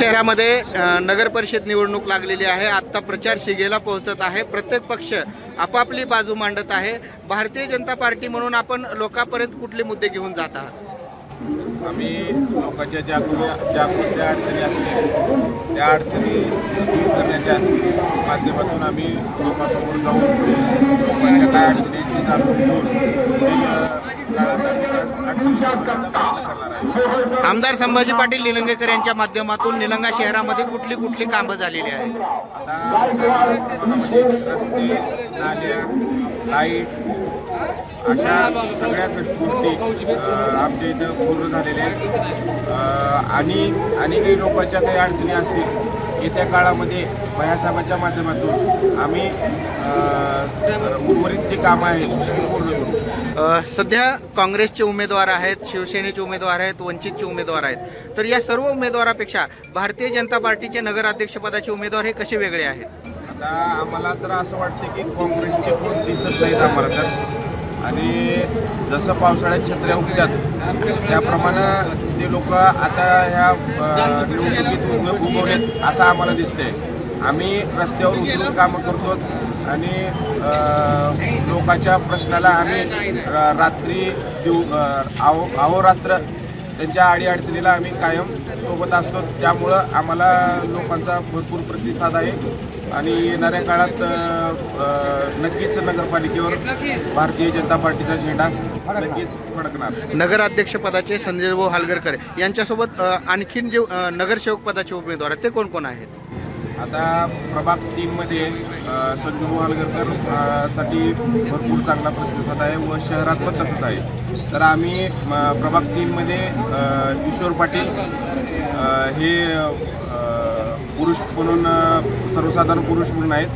शहरामध्ये नगरपरिषद नगर परिषद निवडणूक लागलेली आहे. आत्ता प्रचार शिगेला पोहोचत आहे. प्रत्येक पक्ष आपापली बाजू मांडत आहे. भारतीय जनता पार्टी म्हणून आपण लोकांपर्यंत कुठले मुद्दे घेऊन जात आहात? आम्ही लोकांच्या ज्या ज्या कोणत्या अडचणी असतील त्या अडचणी दूर करण्याच्या माध्यमातून आम्ही लोकांसमोर जाऊन लोकांच्या काय अडचणी जाणून घेऊन पुढील काळात आमदार संभाजी पाटील निलंगेकर यांच्या माध्यमातून निलंगा शहरामध्ये कुठली कुठली कामं झालेली आहेत? लाइट अशा सगळ्या गोष्टी आमच्या इथं पूर्ण झालेल्या आहेत. आणि आणि काही लोकांच्या काही अडचणी असतील येत्या काळामध्ये भयासाहेबांच्या माध्यमातून आम्ही उर्वरित जे कामं आहेत ते पूर्ण करू. सध्या काँग्रेसचे उमेदवार आहेत शिवसेनेचे उमेदवार आहेत वंचितचे उमेदवार आहेत. तर या सर्व उमेदवारापेक्षा भारतीय जनता पार्टीचे नगराध्यक्षपदाचे उमेदवार हे कसे वेगळे आहेत? आता आम्हाला तर असं वाटतं की काँग्रेसचे कोण दिसत नाहीत आम्हाला तर. आणि जसं पावसाळ्यात छत्र्या उगतात त्याप्रमाणे ते लोक आता ह्या अ, निवडणुकीत उभे उगवलेत असं आम्हाला दिसतंय. आम्ही रस्त्यावर उतरून कामं करतो आणि लोकांच्या प्रश्नाला आम्ही रात्री दिव आव अहो अहोरात्र त्यांच्या अडीअडचणीला आम्ही कायम सोबत असतो. त्यामुळं आम्हाला लोकांचा भरपूर प्रतिसाद आहे. आणि येणाऱ्या काळात नक्कीच नगरपालिकेवर भारतीय जनता पार्टीचा झेंडा नक्कीच फडकणार. नगराध्यक्षपदाचे संजय भाऊ हालगरकर यांच्यासोबत आणखीन जे नगरसेवक पदाचे उमेदवार आहेत ते कोण कोण आहेत? आता प्रभाग टीममध्ये संजू मोहालगरकरसाठी भरपूर चांगला प्रतिसाद आहे व शहरात पण तसंच आहे. तर आम्ही प्रभाग टीममध्ये किशोर पाटील हे पुरुष म्हणून सर्वसाधारण पुरुष म्हणून आहेत.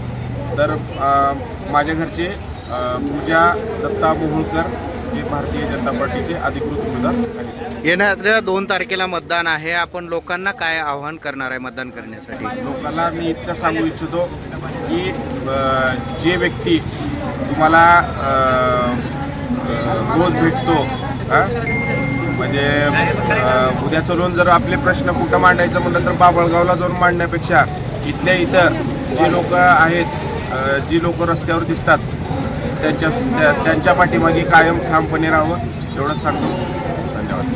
तर माझ्या घरचे पूजा दत्ता मोहोळकर हे भारतीय जनता पार्टीचे अधिकृत उमेदवार आहेत. येणाऱ्या दोन तारखेला मतदान आहे. आपण लोकांना काय आव्हान करणार आहे मतदान करण्यासाठी? लोकांना मी इतकं सांगू इच्छितो की जे व्यक्ती तुम्हाला रोज भेटतो म्हणजे उद्या चलून जर आपले प्रश्न कुठं मांडायचं म्हटलं तर बाबळगावला जाऊन मांडण्यापेक्षा इथल्या इतर जे लोक आहेत जी लोक रस्त्यावर दिसतात त्यांच्या त्या- त्यांच्या पाठीमागे कायम ठामपणे राहावं एवढंच सांगतो. धन्यवाद.